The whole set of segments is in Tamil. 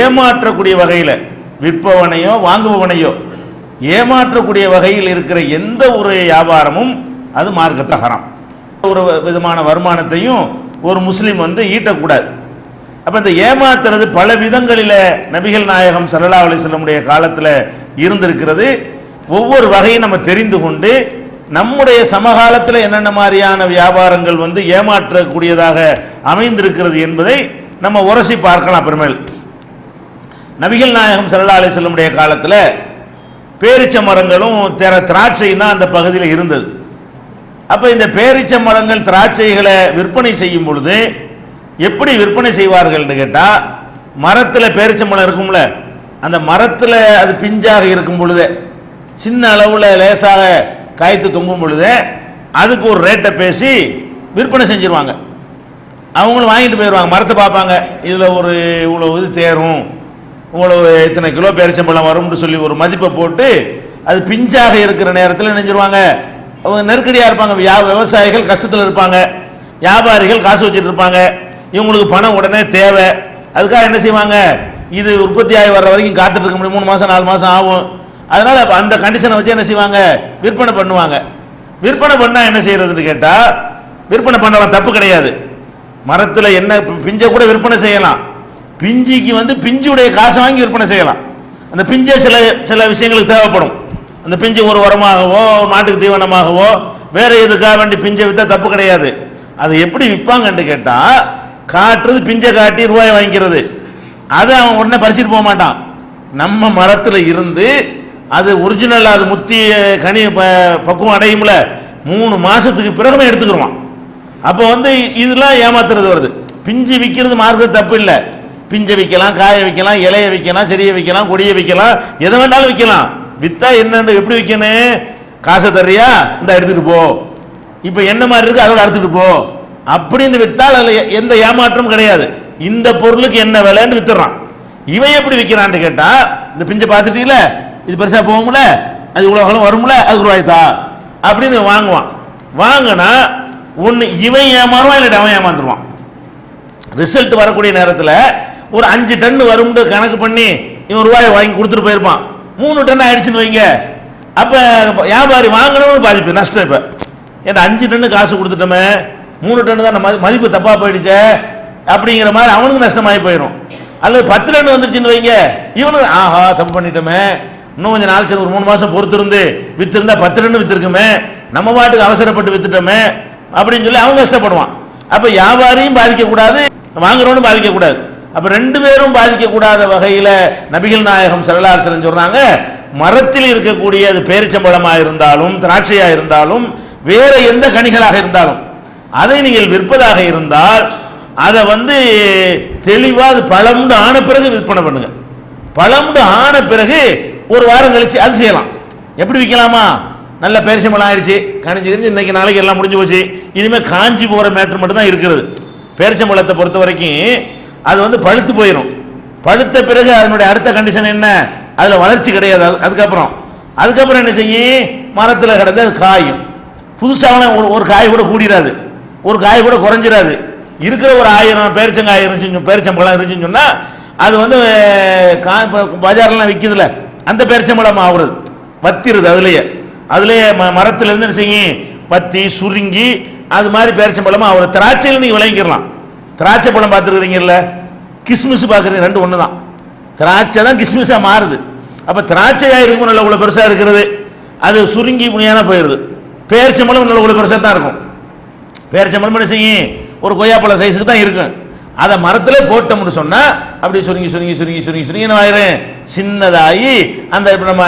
ஏமாற்றக்கூடிய வகையில் விற்பவனையோ வாங்குபவனையோ ஏமாற்றக்கூடிய வகையில் இருக்கிற எந்த ஒரு வியாபாரமும் அது மார்க்கத்தை ஹராம். ஒரு விதமான வருமானத்தையும் ஒரு முஸ்லீம் வந்து ஈட்டக்கூடாது. அப்போ இந்த ஏமாத்துறது பல விதங்களில் நபிகள் நாயகம் சல்லா அலிஸ்லமுடைய காலத்தில் இருந்திருக்கிறது. ஒவ்வொரு வகையும் நம்ம தெரிந்து கொண்டு நம்முடைய சமகாலத்தில் என்னென்ன மாதிரியான வியாபாரங்கள் வந்து ஏமாற்றக்கூடியதாக அமைந்திருக்கிறது என்பதை நம்ம உரசி பார்க்கலாம் பெருமேல் நபிகள் நாயகம் சல்லா அலி செல்லமுடைய காலத்தில் பேரிச்ச மரங்களும் திர திராட்சையும் தான் அந்த பகுதியில் இருந்தது. அப்போ இந்த பேரிச்ச மரங்கள் திராட்சைகளை விற்பனை செய்யும் பொழுது எப்படி விற்பனை செய்வார்கள்னு கேட்டால் மரத்தில் பேரிச்ச மரம் இருக்கும்ல அந்த மரத்தில் அது பிஞ்சாக இருக்கும் பொழுது சின்ன அளவில் லேசாக காய்த்து தொங்கும் பொழுதே அதுக்கு ஒரு ரேட்டை பேசி விற்பனை செஞ்சிருவாங்க. அவங்களும் வாங்கிட்டு போயிடுவாங்க மரத்தை பார்ப்பாங்க இதில் ஒரு இவ்வளோ இது தேரும் உங்களுக்கு இத்தனை கிலோ பேரிச்சம்பழம் வரும்னு சொல்லி ஒரு மதிப்பை போட்டு அது பிஞ்சாக இருக்கிற நேரத்தில் நினைஞ்சிருவாங்க அவங்க நெருக்கடியாக இருப்பாங்க. வியா விவசாயிகள் கஷ்டத்தில் இருப்பாங்க. வியாபாரிகள் காசு வச்சுட்டு இருப்பாங்க. இவங்களுக்கு பணம் உடனே தேவை. அதுக்காக என்ன செய்வாங்க? இது உற்பத்தி ஆகி வர்ற வரைக்கும் காத்துட்டு இருக்க முடியும். மூணு மாதம் நாலு மாதம் ஆகும். அதனால அந்த கண்டிஷனை வச்சு என்ன செய்வாங்க? விற்பனை பண்ணுவாங்க. விற்பனை பண்ணா என்ன செய்யறதுன்னு கேட்டா விற்பனை பண்ணலாம். தப்பு கிடையாது. மரத்துல என்ன பிஞ்சை கூட விற்பனை செய்யலாம். பிஞ்சிக்கு வந்து பிஞ்சுடைய காசை வாங்கி விற்பனை செய்யலாம். அந்த பிஞ்சை சில சில விஷயங்களுக்கு தேவைப்படும். அந்த பிஞ்சு ஒரு உரமாகவோ மாட்டுக்கு தீவனமாகவோ வேற எதுக்காக வேண்டி பிஞ்சை விற்றா தப்பு கிடையாது. அதை எப்படி விற்பாங்கன்னு கேட்டா காட்டுறது பிஞ்சை காட்டி ரூபாய் வாங்கிக்கிறது. அதை அவன் உடனே பறிச்சுட்டு போக மாட்டான். நம்ம மரத்தில் இருந்து அது ஒரிஜினல் அது முத்தி கனி ப- பக்குவம் அடையும்ல மூணு மாசத்துக்கு பிறகுமே எடுத்துக்கிடுவான் அப்போ வந்து இதெல்லாம் ஏமாத்துறது வருது. பிஞ்சு விற்கிறது மார்க்கத்து தப்பு இல்லை. பிஞ்சை விற்கலாம் காய வைக்கலாம் இலைய விற்கலாம் செடியை விற்கலாம் கொடியை விற்கலாம் எதை வேணாலும் விற்கலாம் வித்தா என்னன்னு எப்படி விற்கணும் காசை தர்றியா? இந்த எடுத்துட்டு போ. இப்போ என்ன மாதிரி இருக்கு? அதோட எடுத்துட்டு போ. அப்படின்னு வித்தால் அதுல எந்த ஏமாற்றமும் கிடையாது. இந்த பொருளுக்கு என்ன விலைன்னு வித்துறான் இவன் எப்படி விற்கிறான்னு கேட்டா இந்த பிஞ்சை பார்த்துட்டீங்கள? இது பெருசா போகும்ல? அது உலகம் வரும்ல? அது ரூபாய்த்தா அப்படின்னு வாங்குவான். வாங்கினா ஒன்று இவன் ஏமாறுவான் இல்லாட்டி அவன் ஏமாந்துருவான். ரிசல்ட் வரக்கூடிய நேரத்தில் ஒரு அஞ்சு டன் வரும்னு கணக்கு பண்ணி இவன் ரூபாயை வாங்கி கொடுத்துட்டு போயிருப்பான். மூணு டன் ஆயிடுச்சுன்னு வைங்க. அப்போ வியாபாரி வாங்கணும்னு பாதிப்பு நஷ்டம் இப்போ. ஏன்னா அஞ்சு டன்னு காசு கொடுத்துட்டோமே. மூணு டன்னு தான் மதிப்பு தப்பாக போயிடுச்சே. அப்படிங்கிற மாதிரி அவனுக்கு நஷ்டமாகி போயிடும் அல்லது பத்து டன் வந்துருச்சுன்னு வைங்க. இவனு ஆஹா தப்பு பண்ணிட்டோமே. இன்னும் கொஞ்சம் நாள் சரி ஒரு மூணு மாசம் பொறுத்திருந்து வித்திருந்தா பத்து டன் வித்திருக்குமே. நம்ம பாட்டுக்கு அவசரப்பட்டு வித்துட்டோமே. அப்படின்னு சொல்லி அவன் கஷ்டப்படுவான். அப்ப வியாபாரியும் பாதிக்கக்கூடாது வாங்குறவனும் பாதிக்கக்கூடாது. அப்ப ரெண்டு பேரும் பாதிக்கக்கூடாத வகையில நபிகள் நாயகம் செல்லாசலம் சொல்றாங்க மரத்தில் இருக்கக்கூடிய அது பேரிச்சம்பழமாக இருந்தாலும் திராட்சையா இருந்தாலும் வேற எந்த கனிகளாக இருந்தாலும் அதை நீங்கள் விற்பதாக இருந்தால் அதை வந்து தெளிவாக அது பழம்னு ஆன பிறகு விற்பனை பண்ணுங்க. பழம்னு ஆன பிறகு ஒரு வாரம் கழிச்சு அது செய்யலாம். எப்படி விற்கலாமா? நல்ல பேரிச்சம்பழம் ஆயிடுச்சு கணிஞ்சு கணிஞ்சு இன்னைக்கு நாளைக்கு எல்லாம் முடிஞ்சு போச்சு. இனிமேல் காஞ்சி போற மேட்ரு மட்டும் தான் இருக்கிறது. பேரிச்சம்பழத்தை பொறுத்த வரைக்கும் அது வந்து பழுத்து போயிடும் பழுத்த பிறகு அதனுடைய அடுத்த கண்டிஷன் என்ன? அதுல வளர்ச்சி கிடையாது. அதுக்கப்புறம். அதுக்கப்புறம் என்ன செய்யும் மரத்தில் கிடந்து அது காயும். புதுசாக ஒரு ஒரு காய் கூட கூடிடாது ஒரு காய் கூட குறைஞ்சிடாது இருக்கிற ஒரு ஆயிரம் பேரிச்சங்காய் இருந்துச்சு பேரிச்சம்பழம் இருந்துச்சுன்னு சொன்னால் அது வந்து கா- பஜார்லாம் விற்கிதுல அந்த பேரிச்சம்பழம் ஆகுறது வத்திருது அதுலேயே. அதுலேயே ம- மரத்துல இருந்து என்ன செய்யும் வத்தி சுருங்கி அது மாதிரி பேரிச்சம்பழமாக ஆகுறது திராட்சையில் நீங்கள் விளங்கிக்கலாம் திராட்சை பழம் பார்த்துருக்கிறீங்கல்ல? கிஸ்மிஸ் பார்க்குறீங்க ரெண்டு ஒன்று தான் திராட்சை தான் கிஸ்மிஸாக மாறுது. அப்போ திராட்சையாக இருக்கும் நல்ல இவ்வளோ பெருசாக இருக்கிறது. அது சுருங்கி முனியான போயிடுது பேரிச்சம்பழம் நல்ல இவ்வளோ பெருசாக தான் இருக்கும். பேரிச்சம்பளம் என்ன செய்யும்? ஒரு கொய்யாப்பழம் சைஸுக்கு தான் இருக்கும். அதை மரத்தில் போட்டோம்னு சொன்னால் அப்படி சுருங்கி சுருங்கி சுருங்கி சுருங்கி சுருங்கி என்ன ஆயிரும்? சின்னதாகி அந்த இப்போ நம்ம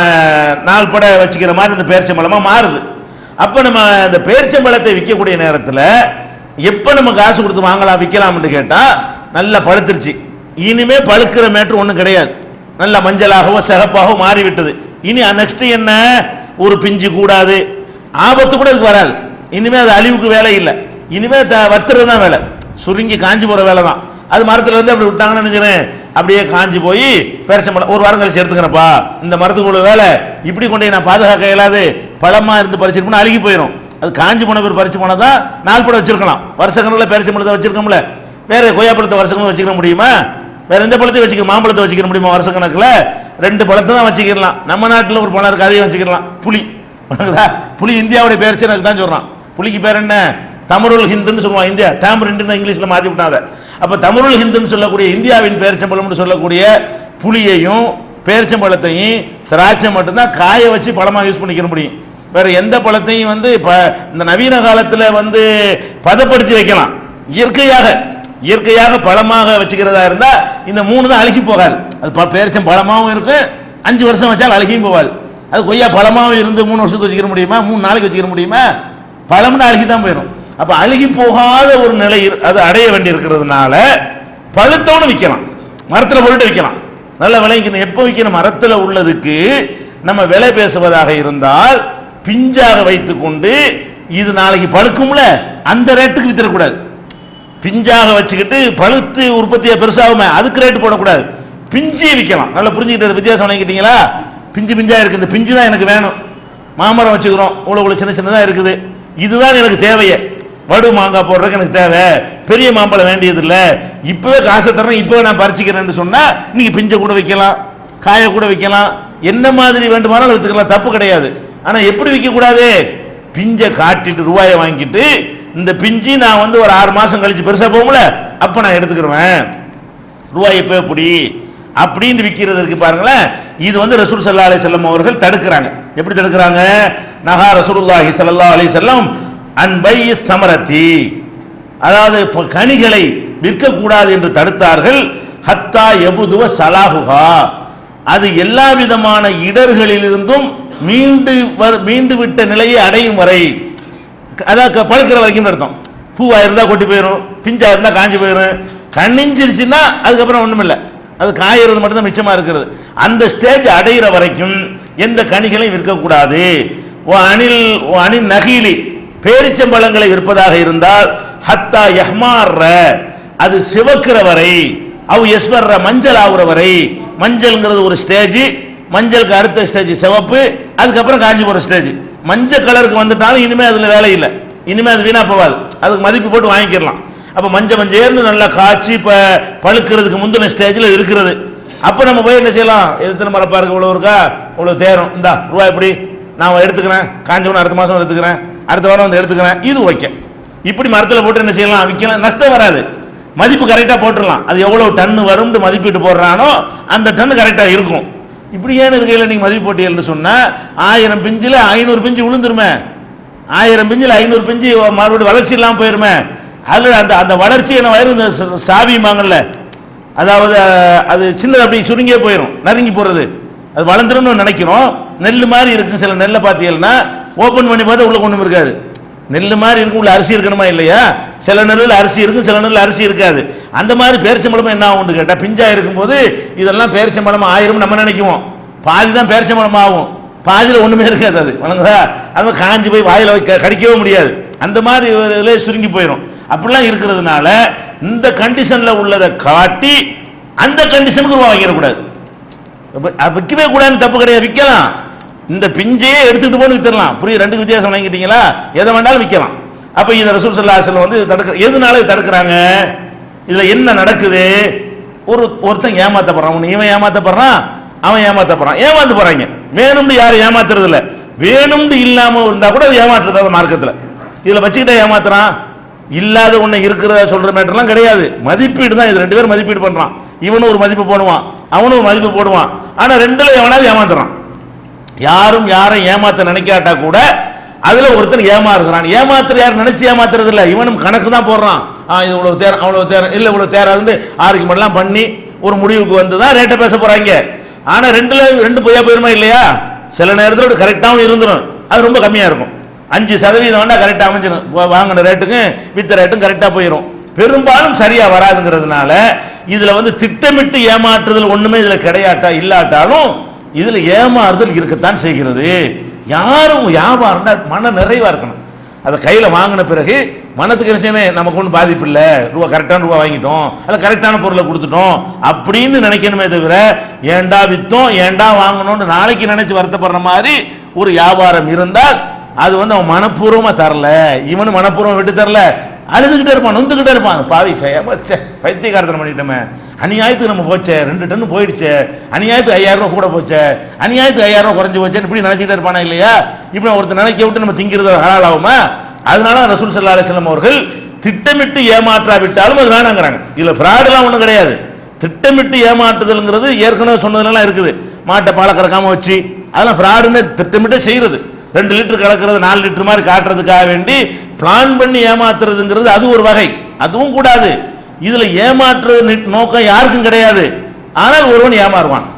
நாள் பட வச்சுக்கிற மாதிரி அந்த பேரிச்சம்பழமா மாறுது. அப்போ நம்ம அந்த பேரிச்சம்பழத்தை விற்கக்கூடிய நேரத்தில் எப்ப நம்ம காசு கொடுத்து வாங்கலாம் விற்கலாம்னு கேட்டா நல்லா பழுத்துருச்சு. இனிமே பழுக்கிற மேட்ரு ஒன்றும் கிடையாது. நல்ல மஞ்சளாகவோ சிகப்பாகவோ மாறிவிட்டது. இனி நெக்ஸ்ட் என்ன? ஒரு பிஞ்சு கூடாது. ஆபத்து கூட இதுக்கு வராது. இனிமே அது அழிவுக்கு வேலை இல்லை. இனிமே த- வத்துறது தான் வேலை. சுருங்கி காஞ்சி போற வேலை தான் அது மரத்துல இருந்து அப்படி விட்டாங்கன்னு நினைக்கிறேன். அப்படியே காஞ்சி போய் பேரிச்சம்பழம் ஒரு வாரம் கழிச்சு எடுத்துக்கிறேன்ப்பா. இந்த மரத்துக்குள்ள வேலை. இப்படி கொண்டு போய் நான் பாதுகாக்க இயலாது. பழமா இருந்து பறிச்சுட்டு அழுகி போயிடும் அது காஞ்சி போன பேர் பறிச்சு போனதா தான் நாள் படம் வச்சிருக்கலாம். வருஷ கணக்கில் பேரிச்சம்பழத்தை வச்சிருக்கோம்ல. வேற கொய்யாப்பழத்தை வருஷ கணக்கில் வச்சுக்க முடியுமா? வேற எந்த பழத்தையும் வச்சுக்க மாம்பழத்தை வச்சுக்க முடியுமா வருஷ கணக்கில் ரெண்டு பழத்தை தான் வச்சுக்கலாம் நம்ம நாட்டில் ஒரு பழம் இருக்கு அதையும் வச்சுக்கலாம் புளி புலி இந்தியாவுடைய பேரிச்சு எனக்கு தான் சொல்றான். புலிக்கு பேர் என்ன? தமிழ் ஹிந்துன்னு சொல்லுவான். இந்தியா டேம்பரின்னு இங்கிலீஷில் மாற்றி விட்டாங்க அப்ப தமிழ் ஹிந்துன்னு சொல்லக்கூடிய இந்தியாவின் பேரிச்சம்பழம்னு சொல்லக்கூடிய புளியையும் பேரிச்சம்பழத்தையும் திராட்சை மட்டும்தான் காய வச்சு பழமா யூஸ் பண்ணிக்க முடியும். வேற எந்த பழத்தையும் வந்து இந்த நவீன காலத்துல வந்து பதப்படுத்தி வைக்கலாம். இயற்கையாக இயற்கையாக பழமாக வச்சுக்கிறதா இருந்தா இந்த மூணு தான் அழுகி போகாது. அது ப- பேரிச்சம் பழமாவும் இருக்கும் அஞ்சு வருஷம் வச்சால் அழுகியும் போகாது. அது கொய்யா பழமாவும் இருந்து மூணு வருஷத்துக்கு வச்சுக்கிற முடியுமா? மூணு நாளைக்கு வச்சுக்கிற முடியுமா? பழம்னு அழுகி தான் போயிடும் அப்ப அழுகி போகாத ஒரு நிலை அது அடைய வேண்டி இருக்கிறதுனால பழுத்தவனு விற்கலாம் மரத்தில் போட்டு விற்கலாம் நல்ல விளைக்கணும் எப்போ விற்கணும் மரத்தில் உள்ளதுக்கு நம்ம விலை பேசுவதாக இருந்தால் பிஞ்சாக வைத்துக்கொண்டு இது நாளைக்கு பழுக்கும்ல அந்த ரேட்டுக்கு வித்துடக்கூடாது. பிஞ்சாக வச்சுக்கிட்டு பழுத்து உற்பத்தியை பெருசாகுமே அதுக்கு ரேட்டு போடக்கூடாது. பிஞ்சு விற்கலாம். நல்லா புரிஞ்சுக்கிட்டு வித்தியாசம் வாங்கிக்கிட்டீங்களா? பிஞ்சு பிஞ்சா இருக்கு. இந்த பிஞ்சு தான் எனக்கு வேணும். மாமரம் வச்சுக்கிறோம். இவ்வளோ இவ்வளோ சின்ன சின்னதாக இருக்குது. இதுதான் எனக்கு தேவையே. வடு மாங்காய் போடுறதுக்கு எனக்கு தேவை. பெரிய மாம்பழம் வேண்டியது இப்போவே காசை தரேன் இப்போவே நான் பறிச்சுக்கிறேன்னு சொன்னால் இன்னைக்கு பிஞ்சை கூட வைக்கலாம் காயை கூட வைக்கலாம் என்ன மாதிரி வேண்டுமானாலும் எடுத்துக்கலாம். தப்பு கிடையாது. ஆனா எப்படி விற்க கூடாது? பிஞ்சை காட்டிட்டு ரூபாயை வாங்கிட்டு இந்த பிஞ்சு நான் வந்து ஒரு ஆறு மாசம் கழிச்சு பெருசா போகும்ல அப்ப நான் எடுத்துக்கிடுவேன் ரூபாய் எப்போ எப்படி அப்படின்னு விற்கிறது இருக்கு பாருங்களேன். இது வந்து ரசூல் சல்லா அலி செல்லம் அவர்கள் தடுக்கிறாங்க. எப்படி தடுக்கிறாங்க? நகா ரசூலுல்லாஹி சல்லா அலி செல்லம் அன்பை சமரத்தி. அதாவது கனிகளை விற்கக்கூடாது என்று தடுத்தார்கள். ஹத்தா எபுதுவ சலாஹுகா அது எல்லா விதமான இடர்களிலிருந்தும் மீண்டு மீண்டு விட்ட நிலையை அடையும் வரை அதான் க- பழுக்கிற வரைக்கும் அர்த்தம். பூவா இருந்தா கொட்டி போயிடும் பிஞ்சா இருந்தா காஞ்சி போயிடும் கண்ணிஞ்சிருச்சுன்னா அதுக்கப்புறம் ஒண்ணும் அது காயறது மட்டும்தான் மிச்சமா இருக்கிறது. அந்த ஸ்டேஜ் அடையிற வரைக்கும் எந்த கனிகளையும் விற்கக்கூடாது. ஓ அணில் ஓ அணில் நகிலி பேரிச்சம்பழங்களை விற்பதாக இருந்தால் ஹத்தா யஹ்மார்ர அது சிவக்கிற வரை அவ் எஸ்வர்ற மஞ்சள் ஆகுற வரை மஞ்சள்ங்கிறது ஒரு ஸ்டேஜ் மஞ்சளுக்கு அடுத்த ஸ்டேஜ் சிவப்பு அதுக்கப்புறம் காஞ்சி போகிற ஸ்டேஜ் மஞ்சள் கலருக்கு வந்துட்டாலும் இனிமேல் அதில் வேலை இல்லை இனிமேல் அது வீணாக போகாது அதுக்கு மதிப்பு போட்டு வாங்கிக்கிறலாம் அப்போ மஞ்சள் மஞ்சேர்னு நல்லா காய்ச்சி இப்போ பழுக்கிறதுக்கு முந்தின ஸ்டேஜில் இருக்கிறது அப்போ நம்ம போய் என்ன செய்யலாம் எத்தனை மரப்பா இருக்கு இவ்வளோ இருக்கா இவ்வளோ தேரும் இந்தா ரூபாய் எப்படி நான் எடுத்துக்கிறேன் காஞ்சவன அடுத்த மாதம் எடுத்துக்கிறேன் அடுத்த வாரம் வந்து எடுத்துக்கிறேன் இது ஓகே இப்படி மரத்தில் போட்டு என்ன செய்யலாம் விற்கலாம் நஷ்டம் வராது மதிப்பு கரெக்டாக போட்டுடலாம் அது எவ்வளோ டன் வரும்னு மதிப்பீட்டு போடுறானோ அந்த டன்னு கரெக்டாக இருக்கும். இப்படி ஏன் இருக்கையில் நீங்கள் மதிப்பு போட்டியல்னு சொன்னால் ஆயிரம் பிஞ்சில் ஐநூறு பிஞ்சு விழுந்துருமே. ஆயிரம் பிஞ்சில் ஐநூறு பிஞ்சு மறுபடியும் வளர்ச்சி இல்லாமல் போயிருமே. அதில் அந்த அந்த வளர்ச்சி என்ன வயிறு இந்த சாவிமாங்கல்ல அதாவது அது சின்னது அப்படி சுருங்கியே போயிடும் நறுங்கி போகிறது அது வளர்ந்துருன்னு நினைக்கிறோம். நெல் மாதிரி இருக்கும் சில நெல்லை பார்த்தீங்கன்னா ஓப்பன் பண்ணி பார்த்தா உள்ளே கொண்டு இருக்காது. நெல் மாதிரி இருக்கும் உள்ள அரிசி இருக்கணுமா இல்லையா? சில நெல்லில் அரிசி இருக்கும் சில நெல்லில் அரிசி இருக்காது. அந்த மாதிரி பேரிச்சம்பழம் என்ன ஆகும்னு கேட்டால் பிஞ்சாக இருக்கும்போது இதெல்லாம் பேரிச்சம்பழம் ஆயிரும் நம்ம நினைக்குவோம். பாதி தான் பேரிச்சம்பழம் ஆகும் பாதியில் ஒன்றுமே இருக்காது அது. வணங்குதா? அது காஞ்சி போய் வாயில் வைக்க கடிக்கவே முடியாது. அந்த மாதிரி இதில் சுருங்கி போயிடும் அப்படிலாம் இருக்கிறதுனால இந்த கண்டிஷனில் உள்ளதை காட்டி அந்த கண்டிஷனுக்கு ரூபா வாங்கிடக்கூடாது. அது விற்கவே கூடாதுன்னு தப்பு கிடையாது. விற்கலாம். இந்த பிஞ்சையே எடுத்துட்டு போய் வித்துடலாம். புரிய ரெண்டு வித்தியாசம் வாங்கிட்டீங்களா எதை வேணாலும் விற்கலாம். அப்ப இந்த ரசூல் சல்லா அலுவலம் வந்து தடுக்க எதனால இது தடுக்கிறாங்க? இதுல என்ன நடக்குது? ஒரு ஒருத்தன் ஏமாத்தப்படுறான். உன்னை இவன் ஏமாத்தப்படுறான் அவன் ஏமாத்தப்படுறான். ஏமாத்து போறாங்க. வேணும்னு யாரும் ஏமாத்துறது இல்ல வேணும்னு இல்லாம இருந்தா கூட அது ஏமாற்றுறது அந்த மார்க்கத்துல. இதுல வச்சுக்கிட்டே ஏமாத்துறான்? இல்லாத ஒண்ணு இருக்கிறத சொல்ற மேட்டர்லாம் கிடையாது. மதிப்பீடு தான் இது. ரெண்டு பேரும் மதிப்பீடு பண்றான். இவனும் ஒரு மதிப்பு போடுவான். அவனும் ஒரு மதிப்பு போடுவான். ஆனா ரெண்டுல எவனாவது ஏமாத்துறான் யாரும் யாரும் ஏமாத்த நினைக்காட்டா கூட அதுல ஒருத்தன் ஏமாறுகிறான். ஏமாத்துற யார் நினைச்சு ஏமாத்துறது இல்லை. இவனும் கணக்கு தான் போடுறான். ஆ இது இவ்வளவு தேர் அவ்வளவு தேர் இல்ல இவ்வளவு தேராதுன்னு ஆர்குமெண்ட் எல்லாம் பண்ணி ஒரு முடிவுக்கு வந்து தான் ரேட்டை பேச போறாங்க. ஆனா ரெண்டுல ரெண்டு பொய்யா போயிருமா இல்லையா? சில நேரத்தில் கரெக்டாகவும் இருந்துடும் அது ரொம்ப கம்மியா இருக்கும். அஞ்சு சதவீதம் வேணா கரெக்டாக அமைஞ்சிடும் வாங்கின ரேட்டுக்கும் வித்த ரேட்டும் கரெக்டாக போயிடும் பெரும்பாலும் சரியா வராதுங்கிறதுனால இதுல வந்து திட்டமிட்டு ஏமாற்றுதல் ஒண்ணுமே இதுல கிடையாட்டா இல்லாட்டாலும் இதுல ஏமாறுதல் இருக்கத்தான் செய்கிறது. யாரும் வியாபாரம்னா மன நிறைவா இருக்கணும். அதை கையில வாங்கின பிறகு மனத்துக்கு என்ன செய்யணும்? நமக்கு ஒன்றும் பாதிப்பு இல்லை. ரூபா கரெக்டான ரூபா வாங்கிட்டோம். அல்ல கரெக்டான பொருளை கொடுத்துட்டோம் அப்படின்னு நினைக்கணுமே தவிர ஏன்டா வித்தோம்? ஏன்டா வாங்கணும்னு நாளைக்கு நினைச்சு வருத்தப்படுற மாதிரி ஒரு வியாபாரம் இருந்தால் அது வந்து அவன் மனப்பூர்வமா தரல. இவனு மனப்பூர்வம் விட்டு தரல. அழுதுகிட்டே இருப்பான் நொந்துகிட்டே இருப்பான். பாவி செய்யாம பைத்தியகாரத்தனம் பண்ணிட்டோமே. அநியாயத்துக்கு நம்ம போச்சே ரெண்டு டன் போயிடுச்சே. அநியாயத்துக்கு ஐயாயிரம் ரூபா கூட போச்சே. அநியாயத்துக்கு ஐயாயிரம் ரூபா குறைஞ்சு போச்சே இப்படி நினைச்சிட்டே இருப்பானா இல்லையா? இப்படி ஒருத்தர் நினைக்க விட்டு நம்ம திங்கிறது ஹலால் ஆகுமா? அதனால ரசூல் சல்லா அலிஸ்லாம் அவர்கள் திட்டமிட்டு ஏமாற்றாவிட்டாலும் அது வேணாங்கிறாங்க. இதுல ஃப்ராடுலாம் ஒன்றும் கிடையாது. திட்டமிட்டு ஏமாற்றுதல்ங்கிறது ஏற்கனவே சொன்னதுலாம் இருக்குது. மாட்டை பாலை கறக்காம வச்சு. அதெல்லாம் ஃப்ராடுன்னு திட்டமிட்டு செய்யறது. ரெண்டு லிட்டர் கலக்கிறது நாலு லிட்டர் மாதிரி காட்டுறதுக்காக வேண்டி பிளான் பண்ணி ஏமாத்துறதுங்கிறது அது ஒரு வகை. அதுவும் கூடாது. இதுல ஏமாற்றுறது நோக்கம் யாருக்கும் கிடையாது. ஆனால் ஒருவன் ஏமாறுவான்.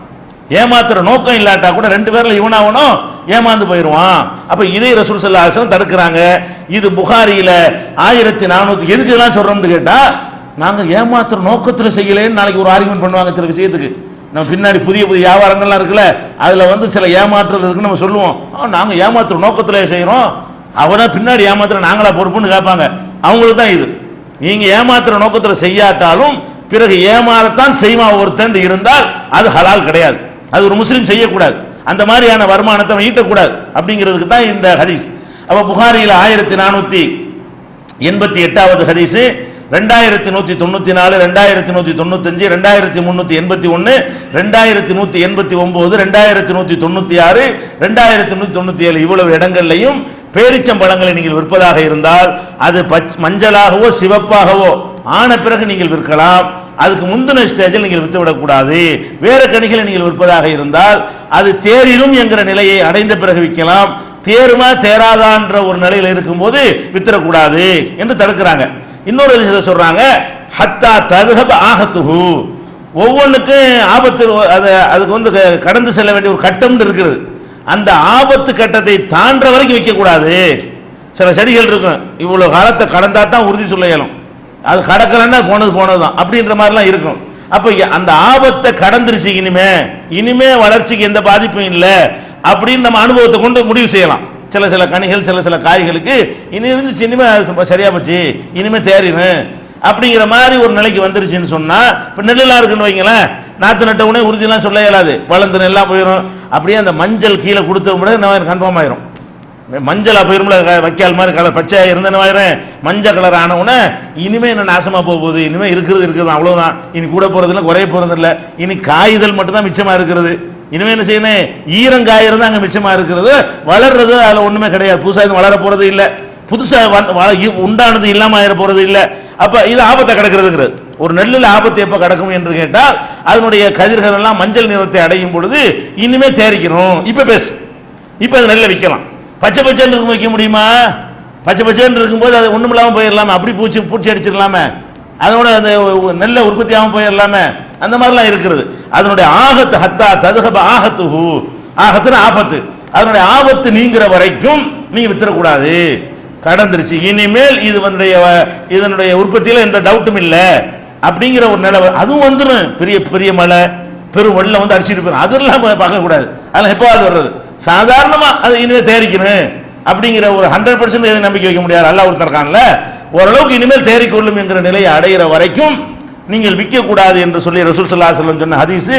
ஏமாத்துற நோக்கம் இல்லாட்டா கூட ரெண்டு பேர்ல இவனாவனும் ஏமாந்து போயிடுவான் அப்ப இதே ரசூல் சல்லா தடுக்கிறாங்க. இது புகாரியில ஆயிரத்தி நானூத்தி எதுக்கு இதெல்லாம் சொல்றோம்னு கேட்டா நாங்க ஏமாத்துற நோக்கத்துல செய்யலேன்னு நாளைக்கு ஒரு ஆர்குமெண்ட் பண்ணுவாங்க சில விஷயத்துக்கு. நம்ம பின்னாடி புதிய புதிய வியாபாரங்கள்லாம் இருக்குல்ல அதுல வந்து சில ஏமாற்றுறது இருக்குன்னு நம்ம சொல்லுவோம். நாங்க ஏமாத்துற நோக்கத்துல செய்யறோம் அவனா பின்னாடி ஏமாத்துற நாங்களா பொறுப்புன்னு கேட்பாங்க. அவங்களுக்கு தான் இது. நீங்க ஏமாத்துற நோக்கத்தில் செய்யாட்டாலும் பிறகு ஏமாறத்தான் செய்வான் ஒருத்தன் இருந்தால் அது ஹலால் கிடையாது. அது ஒரு முஸ்லீம் செய்யக்கூடாது. அந்த மாதிரியான வருமானத்தை ஈட்டக்கூடாது அப்படிங்கிறதுக்கு தான் இந்த ஹதீஸ். அப்ப புகாரியில் ஆயிரத்தி நானூத்தி எண்பத்தி எட்டாவது ஹதீஸ் ரெண்டாயிரத்தி நூத்தி தொண்ணூத்தி நாலு ரெண்டாயிரத்தி நூத்தி தொண்ணூத்தஞ்சு ரெண்டாயிரத்தி முன்னூத்தி எண்பத்தி ஒன்னு ரெண்டாயிரத்தி நூத்தி எண்பத்தி ஒன்பது ரெண்டாயிரத்தி நூத்தி தொண்ணூத்தி ஆறு ரெண்டாயிரத்தி நூத்தி தொண்ணூத்தி ஏழு இவ்வளவு இடங்கள்லையும் பேரிச்சம்பழங்களை நீங்கள் விற்பதாக இருந்தால் அது பச் மஞ்சளாகவோ சிவப்பாகவோ ஆன பிறகு நீங்கள் விற்கலாம். அதுக்கு முந்தின ஸ்டேஜில் நீங்கள் விற்றுவிடக்கூடாது வேற கனிகளை நீங்கள் விற்பதாக இருந்தால் அது தேரிலும் என்கிற நிலையை அடைந்த பிறகு விற்கலாம். தேருமா தேராதான்ற ஒரு நிலையில் இருக்கும்போது வித்துறக்கூடாது என்று தடுக்கிறாங்க. இன்னொரு விஷயத்தை சொல்றாங்க? ஹத்தா ததுகப ஆகத்துகு ஒவ்வொன்றுக்கும் ஆபத்து அது அதுக்கு வந்து க- கடந்து செல்ல வேண்டிய ஒரு கட்டம்னு இருக்கிறது. அந்த ஆபத்து கட்டத்தை தாண்ட வரைக்கும் வைக்கக்கூடாது. சில செடிகள் இருக்கும். இவ்வளவு காலத்தை கடந்தா தான் உறுதி சொல்ல இயலும். அது கடக்கலன்னா போனது போனது தான் அப்படின்ற மாதிரிலாம் இருக்கும். அப்ப அந்த ஆபத்தை கடந்துருச்சு இனிமே. இனிமே வளர்ச்சிக்கு எந்த பாதிப்பும் இல்லை. அப்படின்னு நம்ம அனுபவத்தை கொண்டு முடிவு செய்யலாம். சில சில கனிகள் சில சில காய்களுக்கு இனி இருந்துச்சு இனிமே அது சரியா போச்சு. இனிமே தேறிடும் அப்படிங்கிற மாதிரி ஒரு நிலைக்கு வந்துருச்சுன்னு சொன்னா இப்ப நெல்லெல்லாம் இருக்குன்னு வைங்களேன் நாத்து நட்ட உடனே உறுதியெல்லாம் சொல்ல இயலாது. வளர்ந்து நெல்லாம் போயிடும் அப்படியே அந்த மஞ்சள் கீழே கொடுத்த முன்னாடி நம்ம கன்ஃபார்ம் ஆயிரும். மஞ்சள் போயிரும்ல க- வைக்கால் மாதிரி கலர் பச்சை இருந்தேன்னு மஞ்சள் கலர் ஆனவுடனே இனிமேல் என்ன நாசமாக போக போகுது? இனிமேல் இருக்கிறது இருக்குது அவ்வளோதான் இனி கூட போகிறதில்ல குறைய போகிறதில்ல இனி காய்தல் மட்டும்தான் மிச்சமாக இருக்கிறது இனிமேல் என்ன செய்யணும்? ஈரம் காயிறது அங்கே மிச்சமாக இருக்கிறது வளர்றது அதில் ஒன்றுமே கிடையாது. புதுசாக இது வளர போகிறது இல்லை. புதுசாக உண்டானது இல்லாமல் ஆயிட போகிறது இல்லை. அப்போ இது ஆபத்தை கிடக்கிறதுங்கிறது. ஒரு நெல்லில் ஆபத்து எப்ப கிடக்கும் என்று கேட்டால் அதனுடைய கதிர்கள் எல்லாம் மஞ்சள் நிறத்தை அடையும் பொழுது இனிமே தேரிக்கணும் இப்ப பேசு. இப்ப அது நெல்லை விற்கலாம் பச்சை பச்சைன்னு இருக்கும் வைக்க முடியுமா? பச்சை பச்சைன்னு இருக்கும்போது அது ஒண்ணும் இல்லாமல் போயிடலாமே. அப்படி பூச்சி பூச்சி அடிச்சிடலாமே. அதோட அந்த நெல்லை உற்பத்தி ஆகாம போயிடலாமே. அந்த மாதிரிலாம் இருக்கிறது. அதனுடைய ஆகத்து ஹத்தா ததுகப ஆகத்துஹு. ஆகத்துன்னு ஆபத்து. அதனுடைய ஆபத்து நீங்கிற வரைக்கும் நீ விற்றுறக்கூடாது கடந்துருச்சு. இனிமேல் இது வந்து இதனுடைய உற்பத்தியில எந்த டவுட்டும் இல்லை. அப்படிங்கிற ஒரு நிலவு அதுவும் வந்துடும் பெரிய பெரிய மழை பெரும் வெள்ளம் வந்து அடிச்சுட்டு போயிடும் அதெல்லாம் பார்க்க கூடாது அதெல்லாம் எப்போவாது வர்றது? சாதாரணமா அது இனிமேல் தேரிக்கணும். அப்படிங்கிற ஒரு ஹண்ட்ரட் பர்சன்ட் எதுவும் நம்பிக்கை வைக்க முடியாது. அல்ல ஒருத்தர் இருக்கான்ல. ஓரளவுக்கு இனிமேல் தேறிக்கொள்ளும் என்கிற நிலையை அடைகிற வரைக்கும் நீங்கள் விற்கக்கூடாது என்று சொல்லி ரசூல் சல்லா செல்லம் சொன்ன ஹதீஸு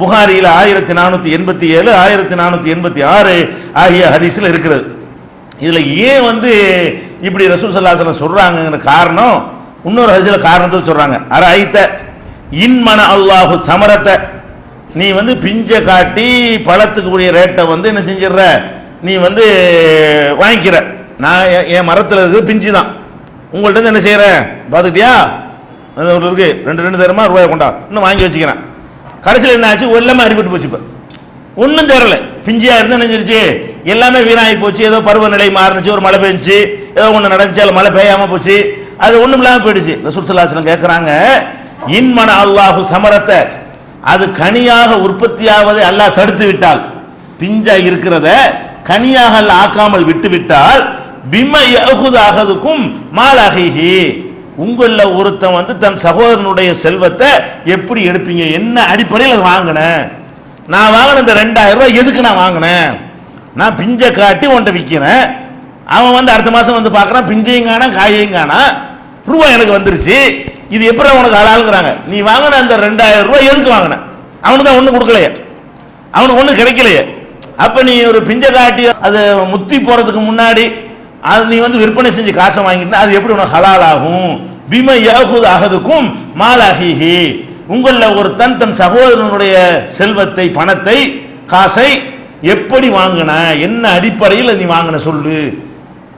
புகாரியில் ஆயிரத்தி நானூற்றி எண்பத்தி ஏழு ஆயிரத்தி நானூற்றி எண்பத்தி ஆறு ஆகிய ஹதீஸில் இருக்கிறது. இதில் ஏன் வந்து இப்படி ரசூல் சல்லா செல்லம் சொல்றாங்கங்கிற காரணம் இன்னொரு ஹதீஸ்ல காரணத்தை சொல்றாங்க. அர ஐத்த இன்மன அல்லாஹு சமரத்தை நீ வந்து பிஞ்சை காட்டி பழத்துக்கு உரிய ரேட்டை வந்து என்ன செஞ்சிடுற? நீ வந்து வாங்கிக்கிற. நான் என்- மரத்தில் இருக்கிறது பிஞ்சு தான். உங்கள்ட்ட இருந்து என்ன செய்யற பார்த்துக்கிட்டியா அது ஒரு இருக்கு. ரெண்டு ரெண்டு தரமா? ரூபாய் கொண்டா. இன்னும் வாங்கி வச்சுக்கிறேன். கடைசியில் என்ன ஆச்சு? எல்லாமே அடிபட்டு போச்சு இப்போ. ஒன்றும் தரல பிஞ்சியா இருந்து நினைஞ்சிருச்சு எல்லாமே வீணாகி போச்சு. ஏதோ பருவநிலை மாறுனுச்சு. ஒரு மழை பெஞ்சுச்சு. ஏதோ ஒன்று நடந்துச்சு. அதில் மழை பெய்யாம போச்சு. அது ஒன்றும் இல்லாமல் போயிடுச்சு. ரசூல் சல்லாஹலம் கேட்குறாங்க இன்மன அல்லாஹு சமரத்தை அது கனியாக உற்பத்தியாவதை அல்லாஹ் தடுத்து விட்டால் பிஞ்சா இருக்கிறத கனியாக அல்ல ஆக்காமல் விட்டு விட்டால் பிம அகுதாகதுக்கும் மாலாகிஹி உங்கள ஒருத்தன் வந்து தன் சகோதரனுடைய செல்வத்தை எப்படி எடுப்பீங்க? என்ன அடிப்படையில் அதை வாங்கினேன் நான் வாங்கின இந்த ரெண்டாயிரம் ரூபாய் எதுக்கு நான் வாங்கினேன்? நான் பிஞ்சை காட்டி உன்ட்ட விற்கிறேன் அவன் வந்து அடுத்த மாசம் வந்து பார்க்கறான் பிஞ்சையும் காணா காயையும் காணா ரூபாய் எனக்கு வந்துருச்சு. இது எப்படி உனக்கு ஆளாளுங்கிறாங்க நீ வாங்கின அந்த ரெண்டாயிரம் ரூபாய் எதுக்கு வாங்கின? அவனுக்கு தான் ஒன்றும் கொடுக்கலையே. அவனுக்கு ஒன்றும் கிடைக்கலையே. அப்ப நீ ஒரு பிஞ்சை காட்டி அது முத்தி போறதுக்கு முன்னாடி அது நீ வந்து விற்பனை செஞ்சு காசை வாங்கிட்டு அது எப்படி உனக்கு ஹலால் ஆகும்? பிம யகுது அகதுக்கும் மாலாகிஹி உங்களில் ஒரு தன் தன் சகோதரனுடைய செல்வத்தை பணத்தை காசை எப்படி வாங்கின? என்ன அடிப்படையில் நீ வாங்கின சொல்லு.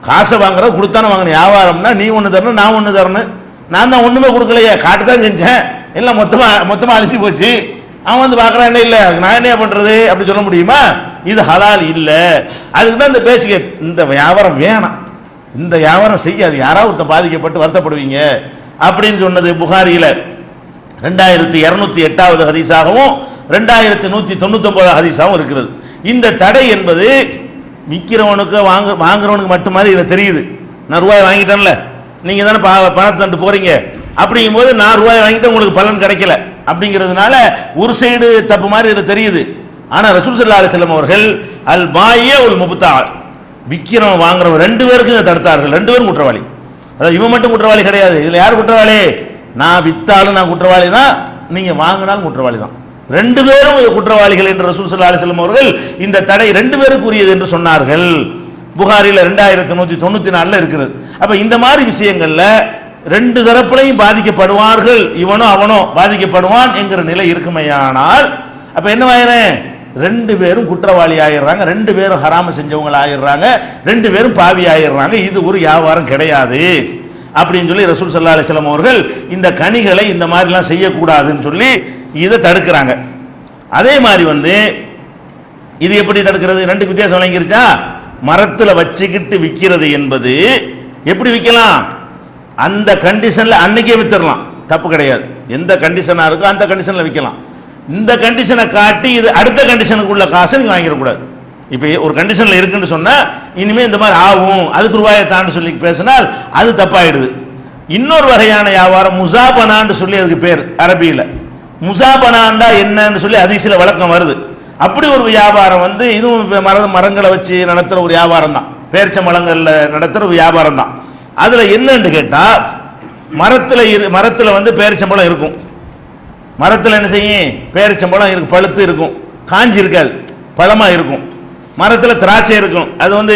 காசை வாங்குற கொடுத்தானே வாங்கின. வியாபாரம்னா நீ ஒன்று தரணும் நான் ஒன்று தரணும். நான் தான் ஒன்றுமே கொடுக்கலையே காட்டு தான் செஞ்சேன். எல்லாம் மொத்தமாக மொத்தமாக அழிஞ்சு போச்சு. அவன் வந்து பார்க்குறான் என்ன இல்லை நான் என்ன பண்ணுறது அப்படி சொல்ல முடியுமா? இது ஹலால் இல்லை. அதுக்கு தான் இந்த பேசிக்க இந்த வியாபாரம் வேணாம். இந்த வியாபாரம் செய்யாது. யாராவது ஒருத்தன் பாதிக்கப்பட்டு வருத்தப்படுவீங்க? அப்படின்னு சொன்னது புகாரியில். ரெண்டாயிரத்தி இரநூத்தி எட்டாவது ஹதீஸாகவும் ரெண்டாயிரத்தி நூற்றி தொண்ணூத்தொம்பது ஹதீஸாகவும் இருக்கிறது. இந்த தடை என்பது விற்கிறவனுக்கு வாங்க வாங்குறவனுக்கு மட்டும் மாதிரி இதில் தெரியுது. நான் ரூபாய் வாங்கிட்டேன்ல. நீங்கள் தானே பா பணத்தை தண்டு போகிறீங்க அப்படிங்கும்போது நான் ரூபாய் வாங்கிட்டு உங்களுக்கு பலன் கிடைக்கல. அப்படிங்கிறதுனால ஒரு சைடு தப்பு மாதிரி இதில் தெரியுது. ஆனால் ரசூல் சல்லா அலிஸ்லாம் அவர்கள் அல் பாயே ஒரு முபுத்தாள் விற்கிறவன் வாங்குறவன் ரெண்டு பேருக்கும் இதை தடுத்தார்கள். ரெண்டு பேரும் குற்றவாளி. அதாவது இவன் மட்டும் குற்றவாளி கிடையாது. இதில் யார் குற்றவாளி? நான் வித்தாலும் நான் குற்றவாளி தான். நீங்கள் வாங்கினாலும் குற்றவாளி தான். ரெண்டு பேரும் குற்றவாளிகள் என்று ரசூல் சல்லா அலிஸ்லம் அவர்கள் இந்த தடை ரெண்டு பேருக்கு உரியது என்று சொன்னார்கள். புகாரில் ரெண்டாயிரத்தி நூற்றி தொண்ணூற்றி நாலில் இருக்கிறது. அப்போ இந்த மாதிரி விஷயங்களில் ரெண்டு தரப்புலையும் பாதிக்கப்படுவார்கள். இவனோ அவனோ பாதிக்கப்படுவான் என்கிற நிலை இருக்குமையானால் அப்போ என்னவாயிரேன் ரெண்டு பேரும் குற்றவாளி ஆயிடுறாங்க. ரெண்டு பேரும் ஹராம செஞ்சவங்க ஆயிடுறாங்க. ரெண்டு பேரும் பாவி ஆயிடுறாங்க. இது ஒரு வியாபாரம் கிடையாது. அப்படின்னு சொல்லி ரசூல் சல்லா அலிஸ்லாம் அவர்கள் இந்த கனிகளை இந்த மாதிரிலாம் செய்யக்கூடாதுன்னு சொல்லி இதை தடுக்கிறாங்க. அதே மாதிரி வந்து இது எப்படி தடுக்கிறது? ரெண்டு வித்தியாசம் வழங்கிருச்சா மரத்தில் வச்சுக்கிட்டு விற்கிறது என்பது எப்படி விற்கலாம்? அந்த கண்டிஷனில் அன்னைக்கே வித்துடலாம். தப்பு கிடையாது. எந்த கண்டிஷனாக இருக்கோ அந்த கண்டிஷனில் விற்கலாம். இந்த கண்டிஷனை காட்டி இது அடுத்த கண்டிஷனுக்கு உள்ள காசை நீங்கள் வாங்கிடக்கூடாது. இப்போ ஒரு கண்டிஷனில் இருக்குன்னு சொன்னால் இனிமேல் இந்த மாதிரி ஆகும். அதுக்கு ரூபாயை தாண்டி சொல்லி பேசினால் அது தப்பாயிடுது. இன்னொரு வகையான வியாபாரம் முசாபனான்னு சொல்லி அதுக்கு பேர் அரபியில். முசாபனாண்டா என்னன்னு சொல்லி அதிசயில் வழக்கம் வருது. அப்படி ஒரு வியாபாரம் வந்து இதுவும் இப்ப மர மரங்களை வச்சு நடத்துகிற ஒரு வியாபாரம் தான். பேரிச்ச மரங்களில் நடத்துகிற ஒரு வியாபாரம் தான். அதில் என்னன்னு கேட்டால் மரத்தில் இரு மரத்தில் வந்து பேரிச்சம்பழம் இருக்கும். மரத்தில் என்ன செய்யும்? பேரிச்சம்பழம் இருக்கு பழுத்து இருக்கும். காஞ்சி இருக்காது. பழமாக இருக்கும். மரத்தில் திராட்சை இருக்கும். அது வந்து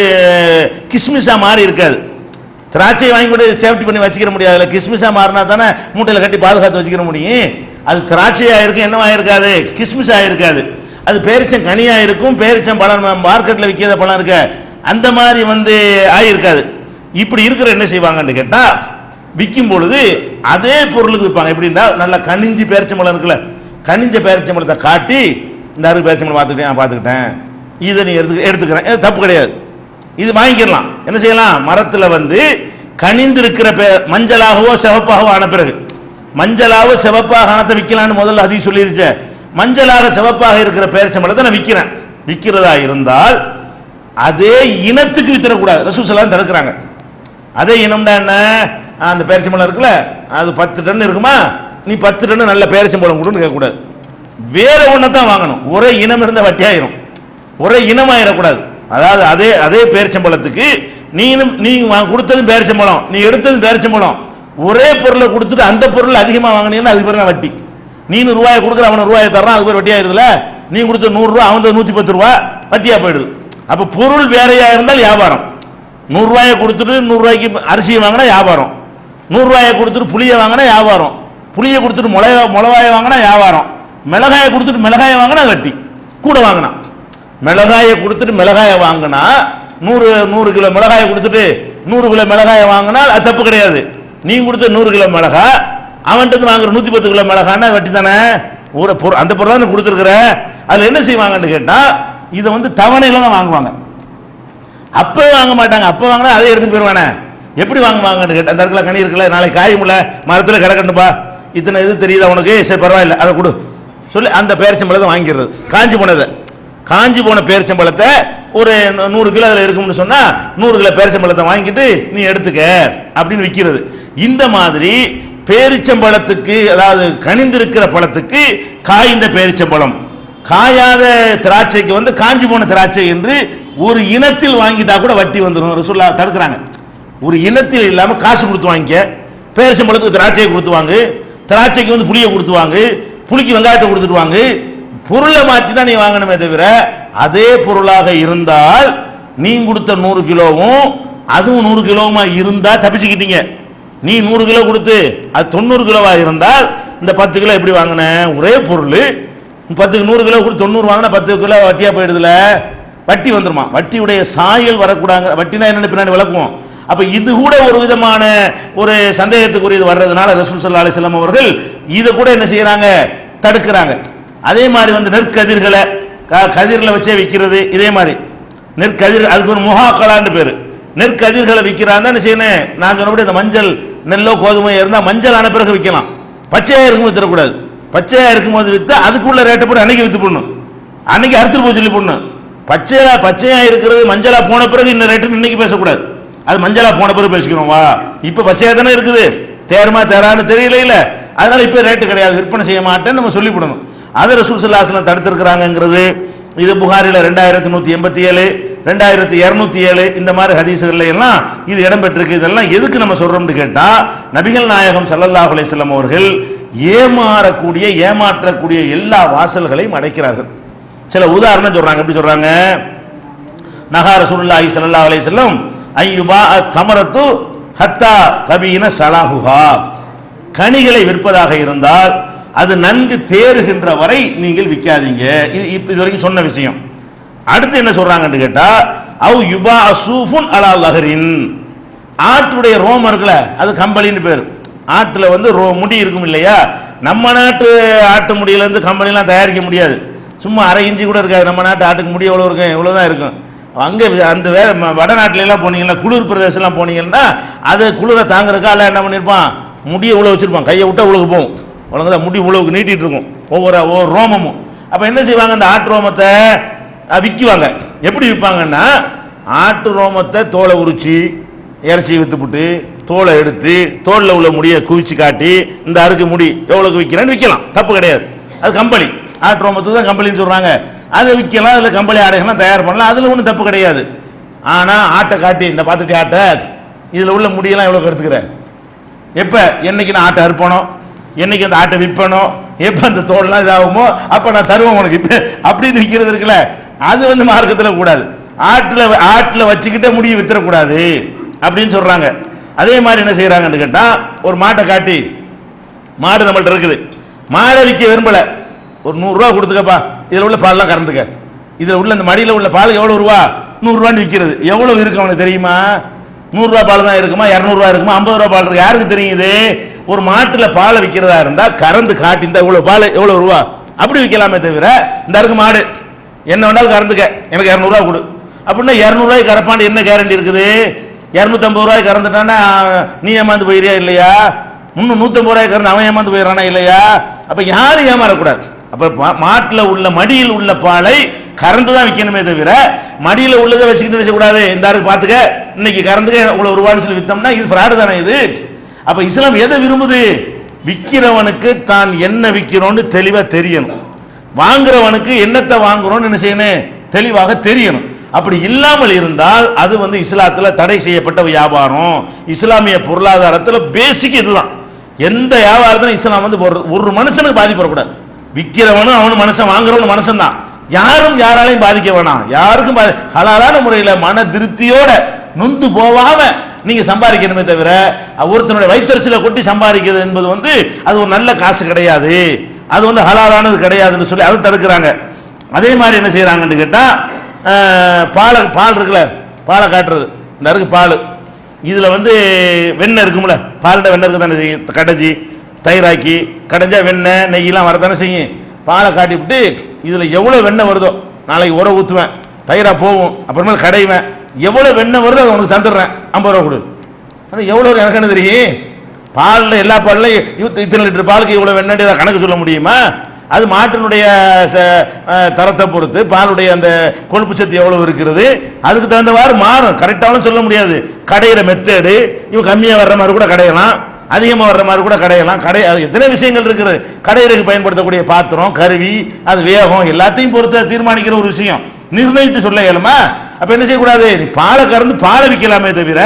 கிஸ்மிஸாக மாறி இருக்காது. திராட்சை வாங்கி கூட சேஃப்டி பண்ணி வச்சுக்கிற முடியாதுல்ல கிஸ்மிஸாக மாறினா தானே மூட்டையில் கட்டி பாதுகாத்து வச்சுக்கிற முடியும். அது திராட்சையாக இருக்கும் என்னவாக இருக்காது கிஸ்மிஸாக இருக்காது அது பேரிச்சம் கனியாக இருக்கும் பேரிச்சம் பழம் மார்க்கெட்டில் விற்கிற பழம் இருக்க அந்த மாதிரி வந்து ஆகியிருக்காது இப்படி இருக்கிற என்ன செய்வாங்கன்னு கேட்டால் விற்கும் பொழுது அதே பொருளுக்கு விற்பாங்க. எப்படின்னா நல்லா கனிஞ்சு பேரிச்சம்பழம் இருக்குல்ல கனிஞ்ச பேரிச்சம்பழத்தை காட்டி இந்த அறுபது பேரிச்சம்பழம் பார்த்துக்கிட்டேன் நான் பார்த்துக்கிட்டேன். இதை நீ எடுத்து எடுத்துக்கிறேன். இது தப்பு கிடையாது. இது வாங்கிக்கலாம் என்ன செய்யலாம்? மரத்தில் வந்து கனிந்திருக்கிற பே மஞ்சளாகவோ சிவப்பாகவோ ஆன பிறகு மஞ்சளாக சிவப்பாக ஆனத்தை விற்கலான்னு முதல்ல அதிக சொல்லிருச்சே மஞ்சளாக சிவப்பாக இருக்கிற பேரிச்சம்பழத்தை நான் விற்கிறேன் விற்கிறதா இருந்தால் அதே இனத்துக்கு வித்துறக்கூடாது ரசூசலாம் தடுக்கிறாங்க. அதே இனம்னா என்ன? அந்த பேரிச்சம்பழம் இருக்குல்ல? அது பத்து டன் இருக்குமா? நீ பத்து டன் நல்ல பேரிச்சம்பழம் கொடுன்னு கேட்கக்கூடாது. வேற ஒன்றை தான் வாங்கணும். ஒரே இனம் இருந்தால் வட்டியாயிரும். ஒரே இனமாயிடக்கூடாது அதாவது அதே அதே பேரிச்சம்பளத்துக்கு நீனும் நீ கொடுத்ததும் பேரிச்சம்பழம் நீ எடுத்ததும் பேரிச்சம்பளம் ஒரே பொருளை கொடுத்துட்டு அந்த பொருள் அதிகமாக வாங்கினீங்கன்னா அதுக்கு பேர் தான் வட்டி? நீ ரூபாயை கொடுக்குற அவனை ரூபாயை தர்றான் அதுக்கு பேர் வட்டி வட்டியாயிருதுல நீ கொடுத்த நூறுரூவா அவன் நூற்றி பத்து ரூபா வட்டியாக போயிடுது. அப்போ பொருள் வேறையா இருந்தால் வியாபாரம். நூறுரூவாயை கொடுத்துட்டு நூறுரூவாய்க்கு அரிசியை வாங்கினா வியாபாரம். நூறுரூவாயை கொடுத்துட்டு புளியை வாங்கினா வியாபாரம். புளியை கொடுத்துட்டு மிளகா மிளகாயை வாங்கினா வியாபாரம். மிளகாயை கொடுத்துட்டு மிளகாயை வாங்கினா வட்டி. கூட வாங்கினா. மிளகாயை கொடுத்துட்டு மிளகாயை வாங்கினா நூறு நூறு கிலோ மிளகாயை கொடுத்துட்டு நூறு கிலோ மிளகாயை வாங்கினால் அது தப்பு கிடையாது. நீ கொடுத்த நூறு கிலோ மிளகா அவன்கிட்ட வாங்குற நூற்றி பத்து கிலோ மிளகான்னா வட்டி தானே ஒரு பொருள் அந்த பொருள் தான் கொடுத்துருக்குற. அதில் என்ன செய்வாங்கன்னு கேட்டால் இதை வந்து தவணையில் தான் வாங்குவாங்க. அப்போ வாங்க மாட்டாங்க. அப்போ வாங்கினா அதே எடுத்து போயிடுவானே எப்படி வாங்குவாங்கன்னு கேட்டால் அந்த இடத்துல கனி இருக்குல்ல நாளைக்கு காயுமில்ல மரத்தில் கிடக்கணுப்பா இத்தனை இது தெரியுதா உனக்கு? சரி பரவாயில்ல. அதை கொடு. சொல்லி அந்த பேரிச்சம்பழத்தை வாங்கிடுறது. காஞ்சி போனதை. காஞ்சி போன பேரிச்சம்பழத்தை ஒரு நூறு கிலோ அதில் இருக்கும்னு சொன்னால் நூறு கிலோ பேரிச்சம்பழத்தை வாங்கிட்டு நீ எடுத்துக்க அப்படின்னு விற்கிறது இந்த மாதிரி பேரிச்சம்பழத்துக்கு அதாவது கனிந்திருக்கிற பழத்துக்கு காய்ந்த பேரிச்சம்பழம். காயாத திராட்சைக்கு வந்து காஞ்சி போன திராட்சை என்று ஒரு இனத்தில் வாங்கிட்டா கூட வட்டி வந்துடும் ரசூல்லா தடுக்கிறாங்க. ஒரு இனத்தில் இல்லாம காசு கொடுத்து வாங்கிக்க. பேரிச்சம்பழத்துக்கு திராட்சையை கொடுத்து வாங்க. திராட்சைக்கு வந்து புளியை கொடுத்து வாங்க. புளிக்கு வெங்காயத்தை கொடுத்துட்டு வாங்க. பொருளை மாற்றி தான் நீ வாங்கணுமே தவிர அதே பொருளாக இருந்தால் நீ கொடுத்த நூறு கிலோவும் அதுவும் நூறு கிலோவுமா இருந்தா தப்பிச்சுக்கிட்டீங்க. நீ நூறு கிலோ கொடுத்து அது தொண்ணூறு கிலோவாக இருந்தால் இந்த பத்து கிலோ எப்படி வாங்கின? ஒரே பொருள். பத்துக்கு நூறு கிலோ கொடுத்து தொண்ணூறு வாங்கினா பத்து கிலோ வட்டியாக போயிடுதுல? வட்டி வந்துருமா. வட்டியுடைய சாயல் வரக்கூடாங்க. வட்டினா என்னென்ன பின்னாடி விளக்குவோம். அப்போ இது கூட ஒரு விதமான ஒரு சந்தேகத்துக்குரியது வர்றதுனால ரசூல் சல்லா அலிஸ்லாம் அவர்கள் இதை கூட என்ன செய்கிறாங்க தடுக்கிறாங்க. அதே மாதிரி வந்து நெற்கதிர்களை க- வச்சே விற்கிறது இதே மாதிரி. நெற்கதிர் அதுக்கு ஒரு முகாக்கலான்னு பேர். நெற்கதிர்களை விற்கிறாங்க என்ன செய்யணும்? நான் சொன்னபடி இந்த மஞ்சள் நெல்லோ கோதுமையோ இருந்தால் மஞ்சள் ஆன பிறகு விற்கலாம். பச்சையாக இருக்கும் விற்றக்கூடாது பச்சையாக இருக்கும் இருக்கும்போது விற்று அதுக்குள்ள ரேட்டை போட்டு அன்னைக்கு விற்று போடணும். அன்னைக்கு அறுத்துட்டு போய் சொல்லி போடணும். பச்சையாக பச்சையாக இருக்கிறது மஞ்சளாக போன பிறகு இந்த ரேட்டு இன்னைக்கு பேசக்கூடாது. அது மஞ்சளாக போன பிறகு பேசிக்கிறோம் வா. இப்போ பச்சையாக தானே இருக்குது. தேருமா தேரான்னு தெரியல இல்ல. அதனால இப்போ ரேட்டு கிடையாது. விற்பனை செய்ய மாட்டேன்னு நம்ம சொல்லிவிடணும் அதை ரசூல் சல்லாசனம் தடுத்திருக்கிறாங்கிறது இது புகாரில ரெண்டாயிரத்தி நூற்றி எண்பத்தி ஏழு ரெண்டாயிரத்தி இரநூத்தி ஏழு இந்த மாதிரி ஹதீசுகள்ல எல்லாம் இது இடம்பெற்றிருக்கு. இதெல்லாம் எதுக்கு நம்ம சொல்றோம்னு கேட்டா நபிகள் நாயகம் ஸல்லல்லாஹு அலைஹி அவர்கள் ஏமாறக்கூடிய ஏமாற்றக்கூடிய எல்லா வாசல்களையும் அடைக்கிறார்கள். சில உதாரணம் சொல்றாங்க எப்படி சொல்றாங்க? நகார சுருல்லாஹி சல்லா அலைஹி வஸல்லம் ஐயுபா சமரத்து ஹத்தா தபீன சலாஹுஹா. கனிகளை விற்பதாக இருந்தால் அது நன்கு தேறுகின்ற வரை நீங்கள் விற்காதீங்க. இது இப்ப இது வரைக்கும் சொன்ன விஷயம். அடுத்து என்ன சொல்றாங்கன்னு கேட்டா அவ் யுபா சூஃபுன் அலா லஹரின். ஆட்டுடைய ரோமம் இருக்குல்ல அது கம்பளின்னு பேர். ஆட்டில் வந்து ரோ முடி இருக்கும் இல்லையா? நம்ம நாட்டு ஆட்டு முடியில இருந்து கம்பளிலாம் தயாரிக்க முடியாது. சும்மா அரை இஞ்சி கூட இருக்காது. நம்ம நாட்டு ஆட்டுக்கு முடி எவ்வளோ இருக்கும்? இவ்வளோ தான் இருக்கும். அங்கே அந்த வே வடநாட்டிலலாம் போனீங்கன்னா குளிர் பிரதேசம்லாம் போனீங்கன்னா அது குளிரை தாங்குறதுக்கா எல்லாம் என்ன பண்ணியிருப்பான் முடியை உள்ள வச்சுருப்பான்? கையை விட்டா உழுகு போகும். உலகதான் முடி உழவுக்கு நீட்டிட்டு இருக்கும். ஒவ்வொரு ஒவ்வொரு ரோமமும். அப்போ என்ன செய்வாங்க? அந்த ஆட்டு ரோமத்தை விற்குவாங்க எப்படி விற்பாங்கன்னா ஆட்டு ரோமத்தை தோலை உரிச்சு இறைச்சி விற்றுப்புட்டு தோலை எடுத்து தோலில் உள்ள முடியை குவிச்சு காட்டி இந்த அருக்கு முடி எவ்வளோக்கு விற்கிறேன்னு விற்கலாம் தப்பு கிடையாது. அது கம்பளி. ஆட்டு ரோமத்துக்கு தான் கம்பளின்னு சொல்கிறாங்க அதை விற்கலாம் அதில் கம்பளி ஆடைகள்லாம் தயார் பண்ணலாம். அதில் ஒன்றும் தப்பு கிடையாது. ஆனால் ஆட்டை காட்டி இந்த பார்த்துட்டு ஆட்டை? இதில் உள்ள முடியெல்லாம் எவ்வளோ எடுத்துக்கிறேன்? எப்போ? என்னைக்கு நான் ஆட்டை அறுப்பணும்? என்னைக்கு அந்த ஆட்டை விற்பனோ எப்ப அந்த தோல்லாம் இதாகுமோ அப்ப நான் தருவேன் உனக்கு. இப்ப அப்படின்னு விற்கிறது இருக்குல்ல அது வந்து மார்க்கத்தில் கூடாது. ஆட்டில் ஆட்டில் வச்சுக்கிட்டே முடிய வித்துறக்கூடாது அப்படின்னு சொல்றாங்க. அதே மாதிரி என்ன செய்யறாங்கன்னு கேட்டால் ஒரு மாட்டை காட்டி மாடு நம்மள்ட்ட இருக்குது. மாடை விற்க விரும்பல. ஒரு நூறுரூவா கொடுத்துக்கப்பா இதில் உள்ள பால்லாம் கறந்துக்க. இதில் உள்ள இந்த மடியில் உள்ள பால் எவ்வளோ ரூபா? நூறுரூவான்னு விற்கிறது எவ்வளோ இருக்கு அவனுக்கு தெரியுமா? நூறுரூவா பால் தான் இருக்குமா? இரநூறுவா இருக்குமா? ஐம்பது ரூபா பால் இருக்கு. யாருக்கு தெரியுது ஒரு மாட்டில் பாலை விற்கிறதா இருந்தா கறந்து காட்டி இந்த இவ்வளோ பால் எவ்வளோ ரூபா? அப்படி விற்கலாமே தவிர இந்த இருக்கு மாடு என்ன வேணாலும் கறந்துக்க எனக்கு இரநூறுவா கொடு. அப்படின்னா இரநூறுவாய்க்கு கறப்பாண்டு என்ன கேரண்டி இருக்குது? இரநூத்தம்பது ரூபாய்க்கு கறந்துட்டான்னா நீ ஏமாந்து போயிறியா இல்லையா? முன்னூறு நூற்றம்பது ரூபாய்க்கு கறந்து அவன் ஏமாந்து போயிடறானா இல்லையா? அப்போ யாரும் ஏமாறக்கூடாது. அப்போ மாட்டில் உள்ள மடியில் உள்ள பாலை கறந்து தான் விற்கணுமே தவிர மடியில் உள்ளதை வச்சுக்கிட்டு நினைச்சக்கூடாது இந்த ஆளுக்கு பார்த்துக்க இன்னைக்கு கறந்துக்க இவ்வளோ ரூபான்னு சொல்லி வித்தோம்னா இது ஃப்ராடு தானே இது? அப்ப இஸ்லாம் எதை விரும்புது? விற்கிறவனுக்கு தான் என்ன விற்கிறோன்னு தெளிவா தெரியணும். வாங்குறவனுக்கு என்னத்தை வாங்குறோம்னு என்ன செய்யணும்? தெளிவாக தெரியணும். அப்படி இல்லாமல் இருந்தால் அது வந்து இஸ்லாத்துல தடை செய்யப்பட்ட வியாபாரம். இஸ்லாமிய பொருளாதாரத்துல பேசிக் இதுதான். எந்த வியாபாரத்திலும் இஸ்லாம் வந்து ஒரு ஒரு மனுஷனுக்கு பாதிப்படக்கூடாது விற்கிறவனும் அவனும் மனுஷன் வாங்குறவனு மனுஷன் தான் யாரும் யாராலையும் பாதிக்க வேணாம். யாருக்கும் ஹலாலான முறையில் மன திருப்தியோட நொந்து போவாம நீங்க சம்பாதிக்கணுமே தவிர ஒருத்தனுடைய வைத்தரிசில கொட்டி சம்பாதிக்கிறது என்பது வந்து அது ஒரு நல்ல காசு கிடையாது. அது வந்து ஹலாலானது கிடையாதுன்னு சொல்லி அதை தடுக்கிறாங்க. அதே மாதிரி என்ன செய்யறாங்கன்னு கேட்டா பாலை பால் இருக்குல்ல பாலை காட்டுறது. இந்த இருக்கு பால். இதுல வந்து வெண்ணெய் இருக்கும்ல பால்ட வெண்ணெய் இருக்கு தானே செய்யும்? கடைஞ்சி தயிராக்கி கடைஞ்சா வெண்ணெய் நெய்யெல்லாம் வரதானே செய்யும். பாலை காட்டிவிட்டு இதுல எவ்வளவு வெண்ணெய் வருதோ நாளைக்கு உரம் ஊத்துவேன் தயிரா போகும் அப்புறமேல் கடைவேன். எவ்வளவு வெண்ணெய் வருதோ அதை உனக்கு தந்துடுறேன். ஐம்பது ரூபா கொடு. ஆனால் எவ்வளோ எனக்கு என்ன தெரியும்? பாலில் எல்லா பால்லையும் இத்தனை லிட்டர் பாலுக்கு இவ்வளோ வெண்ணெய் கணக்கு சொல்ல முடியுமா? அது மாட்டினுடைய ச- தரத்தை பொறுத்து பாலுடைய அந்த கொழுப்பு சத்து எவ்வளவு இருக்கிறது? அதுக்கு தகுந்தவாறு மாறும். கரெக்டாகவும் சொல்ல முடியாது. கடையிற மெத்தேடு இவன் கம்மியாக வர்ற மாதிரி கூட கடையலாம். அதிகமாக வர்ற மாதிரி கூட கடையலாம். கடை அது எத்தனை விஷயங்கள் இருக்குது? கடையிறதுக்கு பயன்படுத்தக்கூடிய பாத்திரம் கருவி அது வேகம் எல்லாத்தையும் பொறுத்து தீர்மானிக்கிற ஒரு விஷயம். நிர்ணயித்து சொல்ல இயலுமா? அப்ப என்ன செய்யக்கூடாது? நீ பாலை கறந்து பாலை விற்கலாமே தவிர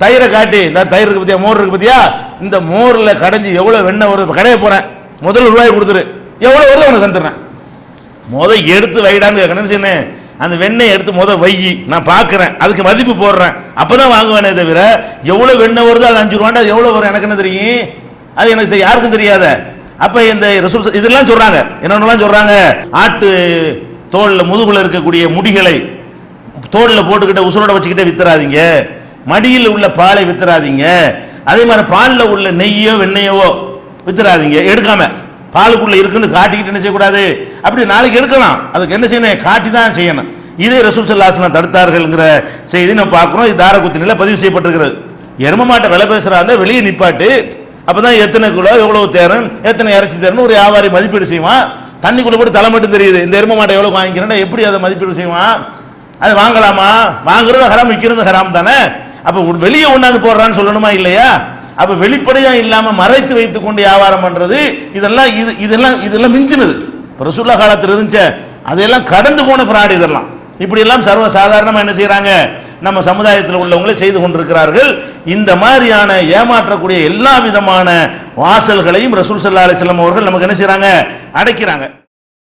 தயிரை காட்டி இந்த தயிர் இருக்கு பத்தியா மோர் இருக்கு பத்தியா இந்த மோர்ல கடைஞ்சி எவ்வளவு வெண்ணெய் வருது? கடையை போகிறேன் போறேன். முதல் ரூபாய் கொடுத்துரு. எவ்வளவு வருது உனக்கு தந்துடுறேன். முத எடுத்து வைடான்னு கேட்கணும். என்ன அந்த வெண்ணெய் எடுத்து முத வையி நான் பார்க்குறேன் அதுக்கு மதிப்பு போடுறேன். அப்பதான் வாங்குவேனே தவிர எவ்வளவு வெண்ணெய் வருதோ அது அஞ்சு ரூபாண்டா எவ்வளோ எவ்வளவு வரும்? எனக்கு என்ன தெரியும்? அது எனக்கு யாருக்கும் தெரியாத. அப்ப இந்த ரசூல் இதெல்லாம் சொல்றாங்க. என்னென்னலாம் சொல்றாங்க? ஆட்டு தோல்ல முதுகுல இருக்கக்கூடிய முடிகளை தோளில் போட்டுக்கிட்ட உசுரோட வச்சுக்கிட்டே வித்துறாதீங்க. மடியில் உள்ள பாலை வித்துறாதீங்க. அதே மாதிரி பாலில் உள்ள நெய்யோ வெண்ணெயவோ வித்துறாதீங்க. எடுக்காம. பாலுக்குள்ள இருக்குன்னு காட்டிக்கிட்டு என்ன செய்யக்கூடாது? அப்படி நாளைக்கு எடுக்கலாம். அதுக்கு என்ன செய்யணும்? காட்டி தான் செய்யணும். இதே ரசூல் சல்லாஸ்லாம் தடுத்தார்கள்ங்கிற செய்தி நம்ம பார்க்குறோம். இது தாரகுத்தினில் பதிவு செய்யப்பட்டிருக்கிறது. எரும மாட்டை விலை பேசுறா இருந்தால் வெளியே நிப்பாட்டு. அப்பதான் எத்தனை கிலோ எவ்வளோ தேரும் எத்தனை இறைச்சி தேரன் ஒரு வியாபாரி மதிப்பீடு செய்வான். தண்ணிக்குள்ளே போட்டு தலை மட்டும் தெரியுது. இந்த எரும மாட்டை எவ்வளோ வாங்கிக்கிறேன்னா எப்படி அதை மதிப்பீடு செய்வான்? அது வாங்கலாமா? வாங்குறது ஹராம் விற்கிறது ஹராம் தானே? அப்ப வெளியே ஒண்ணாந்து போடுறான்னு சொல்லணுமா இல்லையா? அப்ப வெளிப்படையா இல்லாம மறைத்து வைத்துக் கொண்டு வியாபாரம் பண்றது இதெல்லாம் இது இதெல்லாம் இதெல்லாம் மிஞ்சினது. இப்ப காலத்தில் இருந்துச்சே. அதெல்லாம் கடந்து போன ஃப்ராடு இதெல்லாம். இப்படி எல்லாம் சர்வ சாதாரணமா என்ன செய்யறாங்க நம்ம சமுதாயத்தில் உள்ளவங்களே செய்து கொண்டிருக்கிறார்கள். இந்த மாதிரியான ஏமாற்றக்கூடிய எல்லா விதமான வாசல்களையும் ரசூல் சல்லா அலிஸ்லாம் அவர்கள் நமக்கு என்ன செய்கிறாங்க அடைக்கிறாங்க.